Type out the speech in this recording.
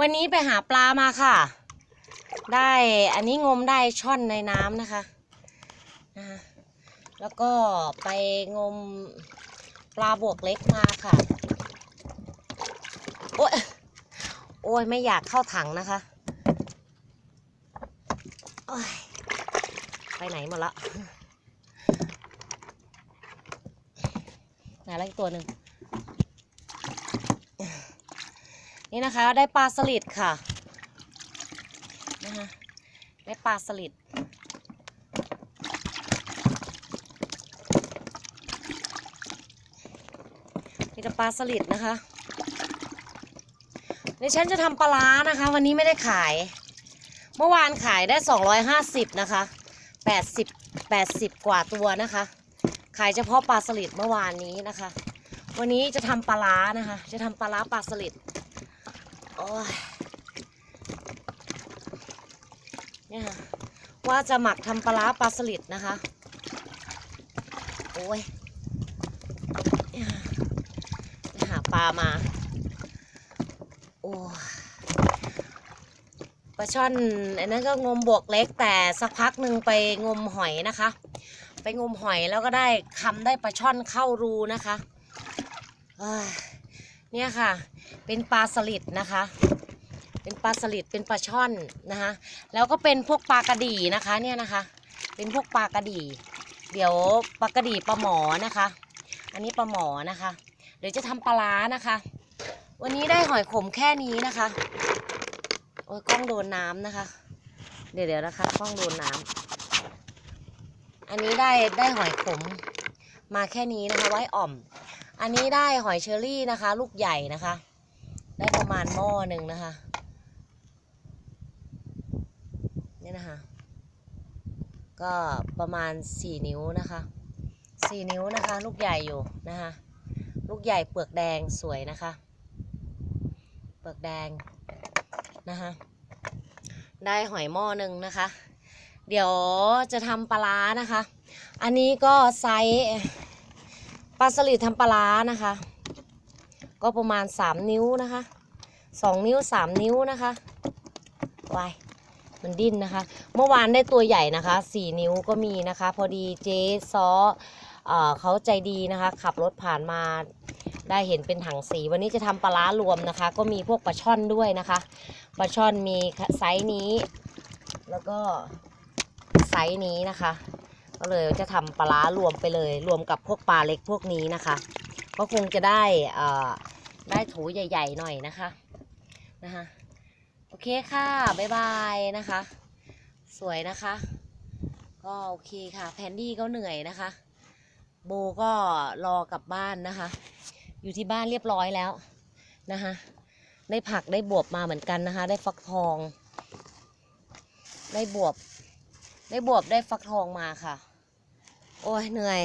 วันนี้ไปหาปลามาค่ะ ได้อันนี้งมได้ช่อนในน้ำนะคะนะคะแล้วก็ไปงมปลาบวกเล็กมาค่ะ โอ้ยโอ้ยไม่อยากเข้าถังนะคะโอ้ยไปไหนหมดละไหนแล้วอีกตัวหนึ่ง นี่นะคะได้ปลาสลิดค่ะนะคะได้ปลาสลิดมีแต่ปลาสลิดนะคะในฉันจะทำปลาร้านะคะ วันนี้ไม่ได้ขาย เมื่อวานขายได้ 250 นะคะ 80 80 กว่าตัวนะคะ ขายเฉพาะปลาสลิดเมื่อวานนี้นะคะ วันนี้จะทำปลาร้านะคะ จะทำปลาร้าปลาสลิด ยเนี่ยว่าจะหมักทำปลาปลาสลิดนะคะ โอ้ยไปหาปลามา โอ้ปลาช่อนอันนั้นก็งมบวกเล็กแต่สักพักหนึ่งไปงมหอยนะคะ ไปงมหอยแล้วก็ได้คำได้ปลาช่อนเข้ารูนะคะเนี่ยค่ะ เป็นปลาสลิดนะคะ เป็นปลาสลิดเป็นปลาช่อนนะคะ แล้วก็เป็นพวกปลากระดีนะคะเนี่ยนะคะ เป็นพวกปลากระดีเดี๋ยวปลากระดีปลาหมอนะคะ อันนี้ปลาหมอนะคะ เดี๋ยวจะทำปลาร้านะคะ วันนี้ได้หอยขมแค่นี้นะคะ โอ้ยกล้องโดนน้ำนะคะ เดี๋ยวเดี๋ยวนะคะกล้องโดนน้ำอันนี้ได้ได้หอยขมมาแค่นี้นะคะ ไว้อ่อม อันนี้ได้หอยเชอรี่นะคะ ลูกใหญ่นะคะ ได้ประมาณหม้อหนึ่งนะคะ นี่นะคะ ก็ประมาณสี่นิ้วนะคะสี่นิ้วนะคะ ลูกใหญ่อยู่นะคะ ลูกใหญ่เปลือกแดงสวยนะคะ เปลือกแดงนะคะ ได้หอยหม้อหนึ่งนะคะ เดี๋ยวจะทำปลานะคะ อันนี้ก็ไซส์ปลาสลิดทำปลาร้านะคะ ก็ประมาณ 3 นิ้วนะคะ 2นิ้ว3นิ้วนะคะวายมันดิ้นนะคะ เมื่อวานได้ตัวใหญ่นะคะ4นิ้วก็มีนะคะ พอดีเจ๊ซอเอ่อเขาใจดีนะคะ ขับรถผ่านมาได้เห็นเป็นถังสี วันนี้จะทำปลาร้ารวมนะคะ ก็มีพวกปลาช่อนด้วยนะคะปลาช่อนมีไซส์นี้ แล้วก็ไซส์นี้นะคะ ก็เลยจะทำปลาร้ารวมไปเลย รวมกับพวกปลาเล็กพวกนี้นะคะ ก็คงจะได้อ่อได้ถูใหญ่ ๆ หน่อยนะคะ นะคะ โอเคค่ะ บ๊ายบายนะคะ สวยนะคะ ก็โอเคค่ะ แพนดี้ก็เหนื่อยนะคะ โบก็รอกลับบ้านนะคะ อยู่ที่บ้านเรียบร้อยแล้วนะคะ ได้ผักได้บวบมาเหมือนกันนะคะ ได้ฟักทอง ได้บวบ ได้บวบได้ฟักทองมาค่ะ โอ้ยเหนื่อย